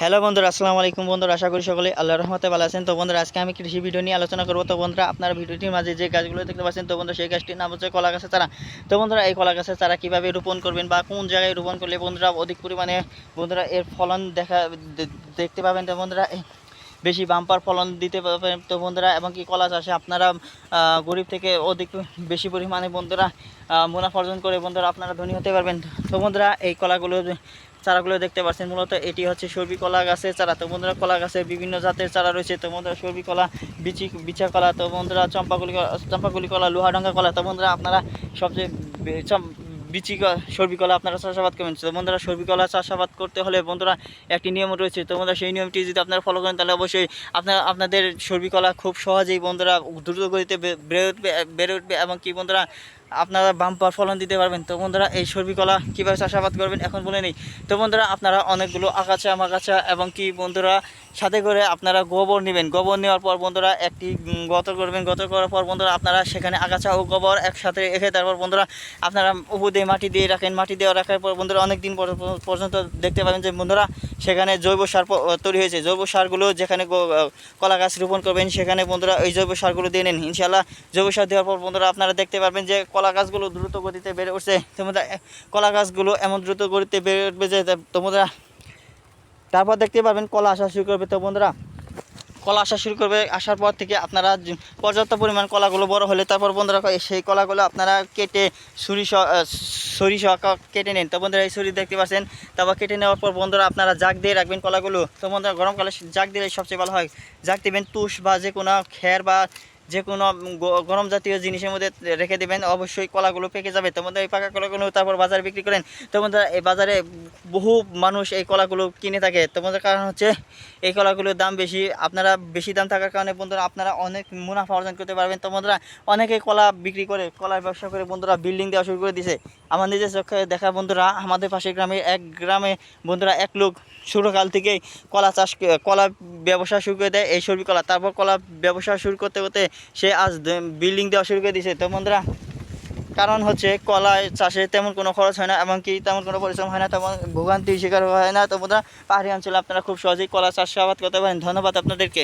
Hello বন্ধুরা, আসসালামু আলাইকুম বন্ধুরা, আশা করি সকলে আল্লাহ রহমতে ভালো আছেন। তো বন্ধুরা, আজকে আমি কৃষি ভিডিও নিয়ে আলোচনা করব। তো বন্ধুরা, আপনারা ভিডিওটির মাঝে যে গাছগুলো দেখতে পাচ্ছেন, তো বন্ধুরা, সেই গাছটির নাম হচ্ছে কলা গাছের চারা। তো বন্ধুরা, এই কলা গাছের চারা কীভাবে রোপণ করবেন বা কোন জায়গায় রোপণ করলে বন্ধুরা অধিক পরিমাণে, বন্ধুরা, এর ফলন দেখা দেখতে পাবেন? তো বন্ধুরা বেশি বাম্পার ফলন দিতে পারবেন। তো বন্ধুরা, এবং কি কলা চাষে আপনারা গরিব থেকে অধিক বেশি পরিমাণে বন্ধুরা মুনাফা অর্জন করে বন্ধুরা আপনারা ধনী হতে পারবেন। তো বন্ধুরা, এই কলাগুলো চারাগুলো দেখতে পাচ্ছেন, মূলত এটি হচ্ছে সর্বি কলা গাছের চারা। তো বন্ধুরা, কলা গাছের বিভিন্ন জাতের চারা রয়েছে। তো বন্ধুরা, সর্বি কলা, বিচি বিচা কলা, তো বন্ধুরা, চম্পাগুলি চম্পাগুলি কলা, লোহাডাঙ্গা কলা, তো বন্ধুরা, আপনারা সবচেয়ে বিচি সর্বি কলা আপনারা চাষাবাদ করবেন। তো বন্ধুরা, সর্বি কলা চাষাবাদ করতে হলে বন্ধুরা একটি নিয়ম রয়েছে। তো বন্ধুরা, সেই নিয়মটি যদি আপনারা ফলো করেন, তাহলে অবশ্যই আপনার আপনাদের সর্বি কলা খুব সহজেই বন্ধুরা দ্রুত গতিতে বেড়ে উঠবে বেড়ে উঠবে এবং কি বন্ধুরা আপনারা বাম্পার ফলন দিতে পারবেন। তো বন্ধুরা, এই সর্বি কলা কীভাবে চাষাবাদ করবেন এখন বলে নেই। তো বন্ধুরা, আপনারা অনেকগুলো আগাছা মাগাছা এবং কি বন্ধুরা, সাথে করে আপনারা গোবর নেবেন। গোবর নেওয়ার পর বন্ধুরা, একটি গত করবেন, গত করার পর বন্ধুরা, আপনারা সেখানে আগাছা ও গোবর একসাথে রেখে তারপর বন্ধুরা, আপনারা উপর দিয়ে মাটি দিয়ে রাখেন। মাটি দিয়ে রাখার পর বন্ধুরা অনেক দিন পর- পর্যন্ত দেখতে পাবেন যে বন্ধুরা, সেখানে জৈব সার তৈরি হয়েছে। জৈব সারগুলো যেখানে কলা গাছ রোপণ করবেন, সেখানে বন্ধুরা ওই জৈব সারগুলো দিয়ে নেন। ইনশাল্লাহ জৈব সার দেওয়ার পর বন্ধুরা, আপনারা দেখতে পারবেন যে কলা গাছগুলো দ্রুত গতিতে বেড়ে উঠছে। তো বন্ধুরা এ- কলা গাছগুলো এমন দ্রুত গতিতে বেড়ে উঠবে যে তো বন্ধুরা তারপর দেখতে পারবেন কলা আসা শুরু করবে। তো বন্ধুরা, কলা আসা শুরু করবে, আসার পর থেকে আপনারা পর্যাপ্ত পরিমাণ কলাগুলো বড় হলে তারপর বন্ধুরা সেই কলাগুলো আপনারা কেটে ছুরি ছুরি কেটে নেন। তো বন্ধুরা, এই ছুরি দেখতে পাচ্ছেন? তারপর কেটে নেওয়ার পর বন্ধুরা আপনারা জাগ দিয়ে রাখবেন কলাগুলো। তো বন্ধুরা, গরমকালে জাগ দিলে সবচেয়ে ভালো হয়। জাগ দিবেন তুষ বা যে কোনো খের বা যে কোনো গরম জাতীয় জিনিসের মধ্যে রেখে দেবেন, অবশ্যই কলাগুলো পেকে যাবে। তো এই পাকা কলাগুলো তারপর বাজারে বিক্রি করেন। তো বন্ধুরা, এই বাজারে বহু মানুষ এই কলাগুলো কিনে থাকে। তো কারণ হচ্ছে এই কলাগুলোর দাম বেশি, আপনারা বেশি দাম থাকার কারণে বন্ধুরা, আপনারা অনেক মুনাফা অর্জন করতে পারবেন। তো বন্ধুরা অনেকে কলা বিক্রি করে, কলার ব্যবসা করে বন্ধুরা বিল্ডিং দেওয়া শুরু করে দিছে। আমার নিজের চোখে দেখা বন্ধুরা, আমাদের পাশের গ্রামে, এক গ্রামে বন্ধুরা এক লোক ছোটোকাল থেকেই কলা চাষ কলা ব্যবসা শুরু করে দেয়, এই সবজি কলা। তারপর কলা ব্যবসা শুরু করতে করতে সে আজ বিল্ডিং দেওয়া শুরু করে দিয়েছে তো বন্ধুরা, কারণ হচ্ছে কলা চাষে তেমন কোনো খরচ হয় না, এমনকি তেমন কোনো পরিশ্রম হয় না, তেমন ভোগান্তির শিকার হয় না। তো বন্ধুরা, পাহাড়ি অঞ্চলে আপনারা খুব সহজেই কলা চাষ আবাদ করতে পারেন। ধন্যবাদ আপনাদেরকে।